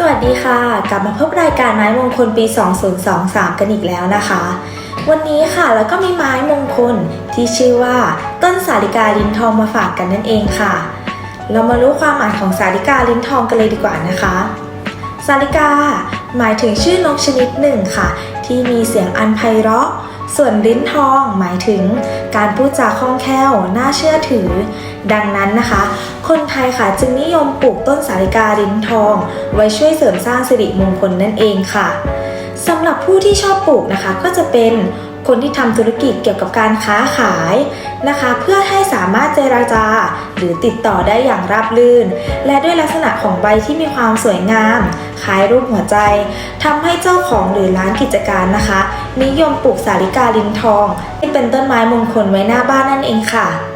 สวัสดีค่ะ กลับมาพบรายการไม้มงคลปี 2023 กันอีกแล้วนะคะ วันนี้ค่ะแล้วก็มีไม้มงคลที่ชื่อว่าต้นสาลิกาลิ้นทองมาฝากกันนั่นเองค่ะ เรามารู้ความหมายของสาลิกาลิ้นทองกันเลยดีกว่านะคะ สาลิกา หมายถึงชื่อนกชนิดหนึ่งค่ะ ที่มีเสียงอันไพเราะ ส่วนลิ้นทองหมายถึงการพูดจาคล่องแคล่ว น่าเชื่อถือ ดังนั้นนะคะ คนไทยค่ะจึงนิยมปลูกต้นสาลิกาลิ้นทอง ไว้ช่วยเสริมสร้างสิริมงคลนั่นเองค่ะสำหรับผู้ที่ชอบปลูกนะคะก็จะเป็นคนที่ทำธุรกิจเกี่ยวกับการค้าขาย นะคะ เพื่อให้สามารถเจราจา หรือติดต่อได้อย่างราบรื่น และด้วยลักษณะของใบที่มีความสวยงาม คล้ายรูปหัวใจทำให้เจ้าของหรือร้านกิจการนะคะ นิยมปลูกสาลิกาลินทองที่เป็นต้นไม้มงคลไว้หน้าบ้านนั่นเองค่ะ